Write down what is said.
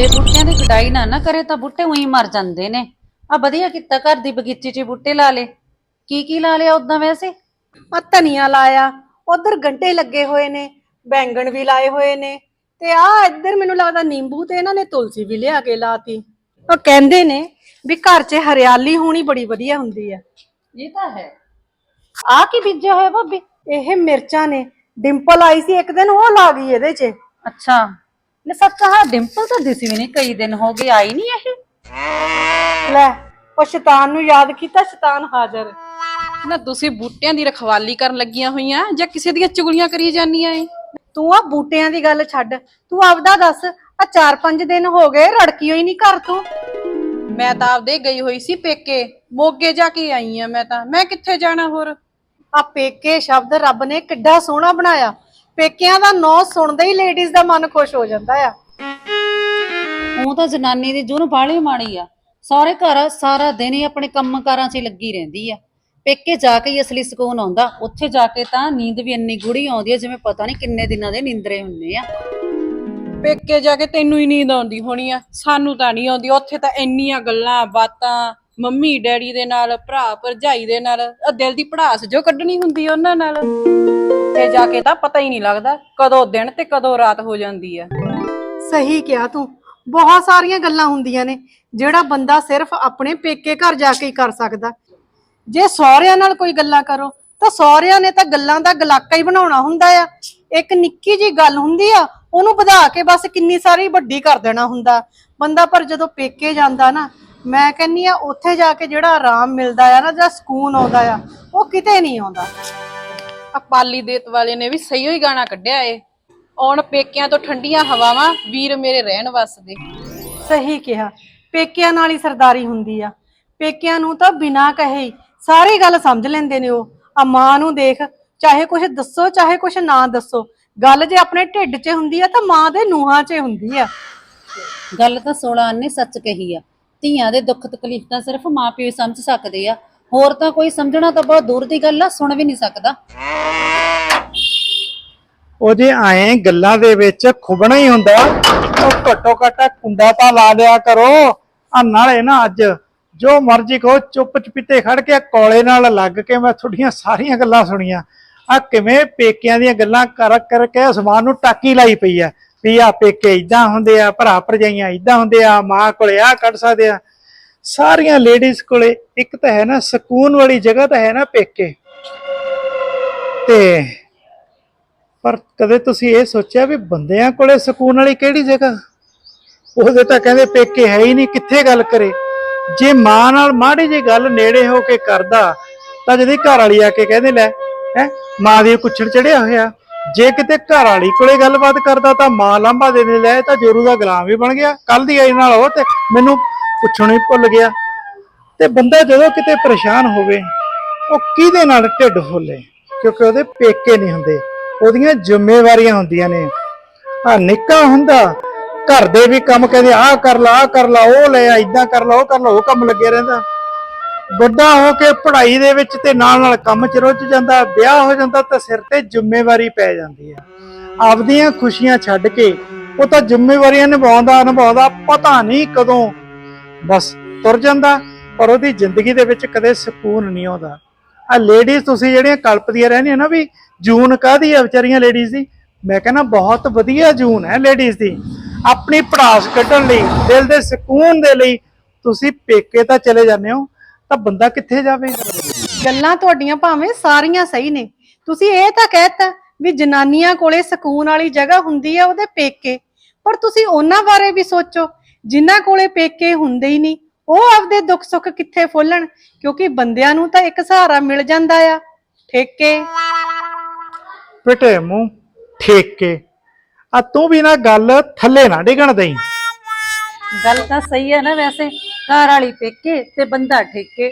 ਜੇ ਬੂਟਿਆਂ ਦੀ ਗੁਡਾਈ ਨਾ ਨਾ ਕਰੇ ਤਾਂ ਬੂਟੇ ਉਹੀ ਮਰ ਜਾਂਦੇ ਨੇ। ਆ ਵਧੀਆ ਕੀਤਾ ਘਰ ਦੀ ਬਗੀਚੀ 'ਚ ਬੂਟੇ ਲਾ ਲੇ ਕੀ ਕੀ ਲਾ ਲਿਆ ਉਦਾਂ ਵੈਸੇ? ਆ ਧਨੀਆ ਲਾਇਆ ਉਧਰ ਗੰਢੇ ਲੱਗੇ ਹੋਏ ਨੇ ਬੈਂਗਣ ਵੀ ਲਾਏ ਹੋਏ ਨੇ ਤੇ ਆ ਇੱਧਰ ਮੈਨੂੰ ਲੱਗਦਾ ਨਿੰਬੂ ਤੇ ਇਹਨਾਂ ਨੇ ਤੁਲਸੀ ਵੀ ਲਿਆ ਕੇ ਲਾਤੀ। ਉਹ ਕਹਿੰਦੇ ਨੇ ਵੀ ਘਰ 'ਚ ਹਰਿਆਲੀ ਹੋਣੀ ਬੜੀ ਵਧੀਆ ਹੁੰਦੀ ਆ। ਇਹ ਤਾਂ ਹੈ। ਆ ਕੀ ਬੀਜਿਆ ਹੋਇਆ ਭਾਬੀ? ਇਹ ਮਿਰਚਾਂ ਨੇ। ਡਿੰਪਲ ਆਈ ਸੀ ਇੱਕ ਦਿਨ ਉਹ ਲਾ ਗਈ ਇਹਦੇ 'ਚ। ਅੱਛਾ। ਲੈ ਸੱਚ ਹਾਂ ਡਿੰਪਲ ਤਾਂ ਦਿਸੀ ਵੀ ਨਹੀਂ ਕਈ ਦਿਨ ਹੋ ਗਏ ਆਈ ਨਹੀਂ ਇਹ। ਲੈ ਉਹ ਸ਼ੈਤਾਨ ਨੂੰ ਯਾਦ ਕੀਤਾ ਸ਼ੈਤਾਨ ਹਾਜ਼ਰ। ਨਾ ਤੁਸੀਂ ਬੂਟਿਆਂ ਦੀ ਰਖਵਾਲੀ ਕਰਨ ਲੱਗੀਆਂ ਹੋਈਆਂ ਜਾਂ ਕਿਸੇ ਦੀਆਂ ਚੁਗਲੀਆਂ ਕਰੀ ਜਾਂਦੀਆਂ ਏ? ਤੂੰ ਆ ਬੂਟਿਆਂ ਦੀ ਗੱਲ ਛੱਡ ਤੂੰ ਆਪਦਾ ਦੱਸ ਆ 4-5 ਦਿਨ ਹੋ ਗਏ ਰੜਕੀ ਹੋਈ ਨਹੀਂ ਘਰ ਤੂੰ? ਮੈਂ ਤਾਂ ਆਪਦੇ ਗਈ ਹੋਈ ਸੀ ਪੇਕੇ ਮੋਗੇ ਜਾ ਕੇ ਆਈ ਆ ਮੈਂ ਤਾਂ ਮੈਂ ਕਿੱਥੇ ਜਾਣਾ ਹੋਰ? ਆ ਪੇਕੇ ਸ਼ਬਦ ਰੱਬ ਨੇ ਕਿੱਡਾ ਸੋਹਣਾ ਬਣਾਇਆ। ਪੇਕਿਆਂ ਦਾ ਨਾਂ ਸੁਣਦੇ ਹੀ ਲੇਡੀਜ਼ ਦਾ ਮਨ ਖੁਸ਼ ਹੋ ਜਾਂਦਾ ਆ। ਉਹ ਤਾਂ ਜਨਾਨੀ ਦੀ ਜੂਨ ਬਾਲੀ ਮਾੜੀ ਆ। ਸਾਰੇ ਘਰ ਸਾਰਾ ਦਿਨ ਹੀ ਆਪਣੇ ਕੰਮਕਾਰਾਂ 'ਚ ਹੀ ਲੱਗੀ ਰਹਿੰਦੀ ਆ। ਪੇਕੇ ਜਾ ਕੇ ਹੀ ਅਸਲੀ ਸਕੂਨ ਆਉਂਦਾ। ਉੱਥੇ ਜਾ ਕੇ ਤਾਂ ਨੀਂਦ ਵੀ ਇੰਨੀ ਗੂੜੀ ਆਉਂਦੀ ਆ ਜਿਵੇਂ ਪਤਾ ਨਹੀਂ ਕਿੰਨੇ ਦਿਨਾਂ ਦੇ ਨਿੰਦਰੇ ਹੁੰਨੇ ਆ। ਪੇਕੇ ਜਾ ਕੇ ਤੈਨੂੰ ਹੀ ਨੀਂਦ ਆਉਂਦੀ ਹੋਣੀ ਆ। ਸਾਨੂੰ ਤਾਂ ਨਹੀਂ ਆਉਂਦੀ। ਉੱਥੇ ਤਾਂ ਇੰਨੀਆਂ ਗੱਲਾਂ ਬਾਤਾਂ ਮੰਮੀ, ਡੈਡੀ ਦੇ ਨਾਲ, ਭਰਾ, ਭਰਜਾਈ ਦੇ ਨਾਲ, ਆਹ ਦਿਲ ਦੀ ਭੜਾਸ ਜੋ ਕੱਢਣੀ ਹੁੰਦੀ ਆ ਉਹਨਾਂ ਨਾਲ। ਤੇ ਜਾ ਕੇ ਤਾਂ ਪਤਾ ਹੀ ਨਹੀਂ ਲੱਗਦਾ ਕਦੋਂ ਦਿਨ ਤੇ ਕਦੋਂ ਰਾਤ ਹੋ ਜਾਂਦੀ ਆ। ਸਹੀ ਕਿਹਾ ਤੂੰ। ਬਹੁਤ ਸਾਰੀਆਂ ਗੱਲਾਂ ਹੁੰਦੀਆਂ ਨੇ, ਜਿਹੜਾ ਬੰਦਾ ਸਿਰਫ ਆਪਣੇ ਪੇਕੇ ਘਰ ਜਾ ਕੇ ਹੀ ਕਰ ਸਕਦਾ। ਜੇ ਸਹੁਰਿਆਂ ਨਾਲ ਕੋਈ ਗੱਲਾਂ ਕਰੋ, ਤਾਂ ਸਹੁਰਿਆਂ ਨੇ ਤਾਂ ਗੱਲਾਂ ਦਾ ਗਲਾਕਾ ਹੀ ਬਣਾਉਣਾ ਹੁੰਦਾ ਆ। ਇੱਕ ਨਿੱਕੀ ਜੀ ਗੱਲ ਹੁੰਦੀ ਆ, ਉਹਨੂੰ ਵਧਾ ਕੇ ਬਸ ਕਿੰਨੀ ਸਾਰੀ ਵੱਡੀ ਕਰ ਦੇਣਾ ਹੁੰਦਾ। ਬੰਦਾ ਪਰ ਜਦੋਂ ਪੇਕੇ ਜਾਂਦਾ ਨਾ ਮੈਂ ਕਹਿੰਨੀ ਆ ਉੱਥੇ ਜਾ ਕੇ ਜਿਹੜਾ ਆਰਾਮ ਮਿਲਦਾ ਆ ਨਾ ਜਿਹੜਾ ਸਕੂਨ ਆਉਂਦਾ ਆ ਉਹ ਕਿਤੇ ਨਹੀਂ ਆਉਂਦਾ। ਆ ਪਾਲੀ ਦੇਤ ਵਾਲੇ ਨੇ ਵੀ ਸਹੀ ਹੀ ਗਾਣਾ ਕੱਢਿਆ ਏ। ਆਉਣ ਪੇਕਿਆਂ ਤੋਂ ਠੰਡੀਆਂ ਹਵਾਵਾਂ ਵੀਰ ਮੇਰੇ ਰਹਿਣ ਵਸਦੇ ਸਹੀ ਕਿਹਾ। ਪੇਕਿਆਂ ਨਾਲ ਹੀ ਸਰਦਾਰੀ ਹੁੰਦੀ ਆ। ਪੇਕਿਆਂ ਨੂੰ ਤਾਂ ਬਿਨਾਂ ਕਹੇ ਹੀ ਸਾਰੀ ਗੱਲ ਸਮਝ ਲੈਂਦੇ ਨੇ ਉਹ। ਆ ਮਾਂ ਨੂੰ ਦੇਖ ਚਾਹੇ ਕੁਝ ਦੱਸੋ ਚਾਹੇ ਕੁਝ ਨਾ ਦੱਸੋ ਗੱਲ ਜੇ ਆਪਣੇ ਢਿੱਡ 'ਚ ਹੁੰਦੀ ਆ ਤਾਂ ਮਾਂ ਦੇ ਨੂਹਾਂ 'ਚ ਹੁੰਦੀ ਆ। ਗੱਲ ਤਾਂ 16 ਨੇ ਸੱਚ ਕਹੀ ਆ। ਧੀਆਂ ਦੇ ਦੁੱਖ ਤਕਲੀਫ ਤਾਂ ਸਿਰਫ ਮਾਪਿਓ ਹੀ ਸਮਝ ਸਕਦੇ ਆ। ਹੋਰ ਤਾਂ ਕੋਈ ਸਮਝਣਾ ਤਾਂ ਬਹੁਤ ਦੂਰ ਦੀ ਗੱਲ ਆ, ਸੁਣ ਵੀ ਨਹੀਂ ਸਕਦਾ। ਉਹ ਜੇ ਆਏ ਗੱਲਾਂ ਦੇ ਵਿੱਚ ਖੁਬਣਾ ਹੀ ਹੁੰਦਾ, ਉਹ ਘੱਟੋ ਘੱਟ ਕੁੰਡਾ ਤਾਂ ਲਾ ਲਿਆ ਕਰੋ। ਆ ਨਾਲੇ ਨਾ ਅੱਜ ਜੋ ਮਰਜ਼ੀ ਕਹੋ ਚੁੱਪ ਚਪੀਤੇ ਖੜ ਕੇ ਕੋਲੇ ਨਾਲ ਲੱਗ ਕੇ ਮੈਂ ਤੁਹਾਡੀਆਂ ਸਾਰੀਆਂ ਗੱਲਾਂ ਸੁਣੀਆਂ। ਆ ਕਿਵੇਂ ਪੇਕਿਆਂ ਦੀਆਂ ਗੱਲਾਂ ਕਰ ਕਰਕੇ ਅਸਮਾਨ ਨੂੰ ਟਾਕੀ ਲਾਈ ਪਈ ਆ। ਵੀ ਆ ਪੇਕੇ ਇਦਾਂ ਹੁੰਦੇ ਆ, ਭਰਾ ਭਰਜਾਈਆਂ ਇਦਾਂ ਹੁੰਦੇ ਆ, ਮਾਂ ਕੋਲੇ ਆ ਕੱਢ ਸਕਦੇ ਆ। ਸਾਰੀਆਂ ਲੇਡੀਜ਼ ਕੋਲੇ ਇੱਕ ਤਾਂ ਹੈ ਨਾ, ਸਕੂਨ ਵਾਲੀ ਜਗ੍ਹਾ ਤਾਂ ਹੈ ਨਾ ਪੇਕੇ। ਤੇ ਪਰ ਕਦੇ ਤੁਸੀਂ ਇਹ ਸੋਚਿਆ ਵੀ ਬੰਦਿਆਂ ਕੋਲੇ ਸਕੂਨ ਵਾਲੀ ਕਿਹੜੀ ਜਗ੍ਹਾ? ਉਹਦੇ ਤਾਂ ਕਹਿੰਦੇ ਪੇਕੇ ਹੈ ਹੀ ਨਹੀਂ, ਕਿੱਥੇ ਗੱਲ ਕਰੇ? ਜੇ ਮਾਂ ਨਾਲ ਮਾੜੀ ਜੀ ਗੱਲ ਨੇੜੇ ਹੋ ਕੇ ਕਰਦਾ, ਤਾਂ ਜਦੀ ਘਰ ਵਾਲੀ ਆ ਕੇ ਕਹਿੰਦੇ ਲੈ, ਹੈ, ਮਾਂ ਦੀ ਕੁੱਛੜ ਚੜਿਆ ਹੋਇਆ। ਜੇ ਕਿਤੇ ਘਰ ਵਾਲੀ ਕੋਲੇ ਗੱਲਬਾਤ ਕਰਦਾ ਤਾਂ ਮਾਂ ਲਾਂਭਾ ਦੇਣੇ ਲੈ, ਤਾਂ ਜੋਰੂ ਦਾ ਗੁਲਾਮ ਵੀ ਬਣ ਗਿਆ। ਕੱਲ ਦੀ ਆਈ ਨਾਲ ਉਹ ਤੇ ਮੈਨੂੰ ਪੁੱਛਣਾ ਹੀ ਭੁੱਲ ਗਿਆ। ਤੇ ਬੰਦਾ ਜਦੋਂ ਕਿਤੇ ਪਰੇਸ਼ਾਨ ਹੋਵੇ, ਉਹ ਕਿਹਦੇ ਨਾਲ ਢਿੱਡ ਫੁੱਲੇ? ਕਿਉਂਕਿ ਉਹਦੇ ਪੇਕੇ ਨਹੀਂ ਹੁੰਦੇ। ਉਹਦੀਆਂ ਜ਼ਿੰਮੇਵਾਰੀਆਂ ਹੁੰਦੀਆਂ ਨੇ। ਆ ਨਿੱਕਾ ਹੁੰਦਾ, ਘਰ ਦੇ ਵੀ ਕੰਮ ਕਹਿੰਦੇ, ਆਹ ਕਰ ਲਾ, ਆਹ ਕਰ ਲਾ, ਉਹ ਲੈ ਆ ਇਦਾਂ ਕਰ ਲਾ, ਉਹ ਕਰ ਲਾ, ਉਹ ਕੰਮ ਲੱਗੇ ਰਹਿੰਦਾ। ਵੱਡਾ ਹੋ ਕੇ ਪੜ੍ਹਾਈ ਦੇ ਵਿੱਚ ਤੇ ਨਾਲ ਨਾਲ ਕੰਮ 'ਚ ਰੁੱਝ ਜਾਂਦਾ, ਵਿਆਹ ਹੋ ਜਾਂਦਾ ਤਾਂ ਸਿਰ ਤੇ ਜ਼ਿੰਮੇਵਾਰੀ ਪੈ ਜਾਂਦੀ ਆ ਆਪਦੀਆਂ ਖੁਸ਼ੀਆਂ ਛੱਡ ਕੇ ਉਹ ਤਾਂ ਜ਼ਿੰਮੇਵਾਰੀਆਂ ਨਿਭਾਉਂਦਾ ਨਿਭਾਉਂਦਾ ਪਤਾ ਨਹੀਂ ਕਦੋਂ ਬਸ ਤੁਰ ਜਾਂਦਾ, ਪਰ ਉਹਦੀ ਜ਼ਿੰਦਗੀ ਦੇ ਵਿੱਚ ਕਦੇ ਸਕੂਨ ਨਹੀਂ ਆਉਂਦਾ। ਆ ਲੇਡੀਜ਼ ਤੁਸੀਂ ਜਿਹੜੀਆਂ ਕਲਪਦੀਆਂ ਰਹਿੰਦੀਆਂ ਨਾ ਵੀ ਜੂਨ ਕਾਹਦੀ ਆ ਵਿਚਾਰੀਆਂ ਲੇਡੀਜ਼ ਦੀ? ਮੈਂ ਕਹਿੰਦਾ ਬਹੁਤ ਵਧੀਆ ਜੂਨ ਹੈ ਲੇਡੀਜ਼ ਦੀ। ਆਪਣੀ ਪੜਾਸ ਕੱਢਣ ਲਈ, ਦਿਲ ਦੇ ਸਕੂਨ ਦੇ ਲਈ ਤੁਸੀਂ ਪੇਕੇ ਤਾਂ ਚਲੇ ਜਾਂਦੇ ਹੋ ਤਾਂ ਬੰਦਾ ਕਿੱਥੇ ਜਾਵੇ? ਗੱਲਾਂ ਤੁਹਾਡੀਆਂ ਭਾਵੇਂ ਸਾਰੀਆਂ ਸਹੀ ਨੇ। ਤੁਸੀਂ ਇਹ ਤਾਂ ਕਹਿਤਾ ਵੀ ਜਨਾਨੀਆਂ ਕੋਲੇ ਸਕੂਨ ਵਾਲੀ ਜਗ੍ਹਾ ਹੁੰਦੀ ਆ ਉਹਦੇ ਪੇਕੇ। ਪਰ ਤੁਸੀਂ ਉਹਨਾਂ ਬਾਰੇ ਵੀ ਸੋਚੋ ਜਿਨ੍ਹਾਂ ਕੋਲੇ ਪੇਕੇ ਹੁੰਦੇ ਹੀ ਨਹੀਂ ਉਹ ਆਪਦੇ ਦੁੱਖ ਸੁੱਖ ਕਿੱਥੇ ਫੋਲਣ? ਕਿਉਂਕਿ ਬੰਦਿਆਂ ਨੂੰ ਤਾਂ ਇੱਕ ਸਹਾਰਾ ਮਿਲ ਜਾਂਦਾ ਆ। ਠੇਕੇ। ਪਿੱਟੇ ਮੂੰਹ ਠੇਕ। ਆ ਤੂੰ ਵੀ ਨਾ ਗੱਲ ਥੱਲੇ ਨਾ ਡਿਗਣ ਦੇਈ। ਗੱਲ ਤਾਂ ਸਹੀ ਹੈ ਨਾ ਵੈਸੇ। ਘਰ ਵਾਲੀ ਪੇਕੇ ਤੇ ਬੰਦਾ ਠੇਕੇ।